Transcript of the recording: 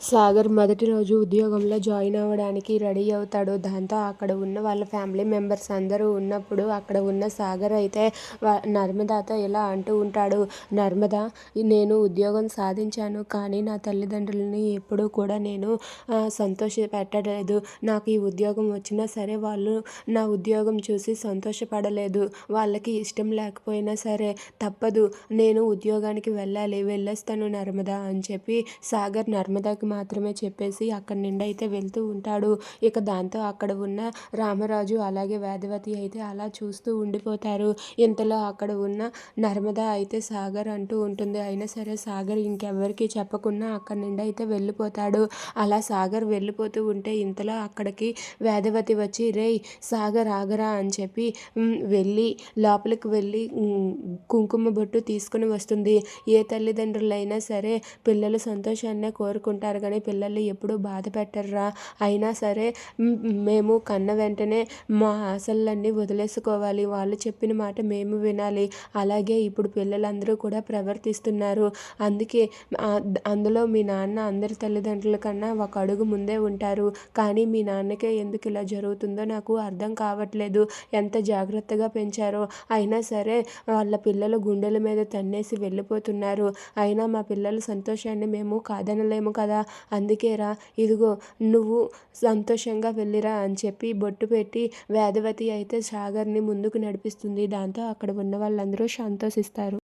సాగర్ మొదటి రోజు ఉద్యోగంలో జాయిన్ అవ్వడానికి రెడీ అవుతాడు. దాంతో అక్కడ ఉన్న వాళ్ళ ఫ్యామిలీ మెంబర్స్ అందరూ ఉన్నప్పుడు అక్కడ ఉన్న సాగర్ అయితే నర్మదాతో ఇలా అంటూ ఉంటాడు. నర్మద నేను ఉద్యోగం సాధించాను కానీ నా తల్లిదండ్రులని ఎప్పుడూ కూడా నేను సంతోష పెట్టలేదు నాకు ఈ ఉద్యోగం వచ్చినా సరే వాళ్ళు నా ఉద్యోగం చూసి సంతోషపడలేదు. వాళ్ళకి ఇష్టం లేకపోయినా సరే తప్పదు నేను ఉద్యోగానికి వెళ్ళాలి వెళ్ళొస్తాను నర్మద అని చెప్పి సాగర్ నర్మదాకి మాత్రమే చెప్పేసి అక్కడి నుండి అయితే వెళ్తూ ఉంటాడు. ఇక దాంతో అక్కడ ఉన్న రామరాజు అలాగే వేదవతి అయితే అలా చూస్తూ ఉండిపోతారు. ఇంతలో అక్కడ ఉన్న నర్మద అయితే సాగర్ అంటూ ఉంటుంది. అయినా సరే సాగర్ ఇంకెవ్వరికి చెప్పకుండా అక్కడి నుండి అయితే వెళ్ళిపోతాడు. అలా సాగర్ వెళ్ళిపోతూ ఉంటే ఇంతలో అక్కడికి వేదవతి వచ్చి రేయ్ సాగర్ ఆగరా అని చెప్పి వెళ్ళి లోపలికి వెళ్ళి కుంకుమ బొట్టు తీసుకుని వస్తుంది. ఏ తల్లిదండ్రులైనా సరే పిల్లల సంతోషాన్నే కోరుకుంటారు కానీ పిల్లల్ని ఎప్పుడూ బాధ పెట్టరురా. అయినా సరే మేము కన్న వెంటనే మా ఆశలన్నీ వదిలేసుకోవాలి. వాళ్ళు చెప్పిన మాట మేము వినాలి. అలాగే ఇప్పుడు పిల్లలందరూ కూడా ప్రవర్తిస్తున్నారు. అందుకే అందులో మీ నాన్న అందరి తల్లిదండ్రుల కన్నా ఒక అడుగు ముందే ఉంటారు. కానీ మీ నాన్నకే ఎందుకు ఇలా జరుగుతుందో నాకు అర్థం కావట్లేదు. ఎంత జాగ్రత్తగా పెంచారో. అయినా సరే వాళ్ళ పిల్లలు గుండెల మీద తన్నేసి వెళ్ళిపోతున్నారు. అయినా మా పిల్లల సంతోషాన్ని మేము కాదనలేము కదా. అందుకేరా ఇదిగో నువ్వు సంతోషంగా వెళ్ళిరా అని చెప్పి బొట్టు పెట్టి వేదవతి అయితే సాగర్ని ముందుకు నడిపిస్తుంది. దాంతో అక్కడ ఉన్న వాళ్ళందరూ సంతోషిస్తారు.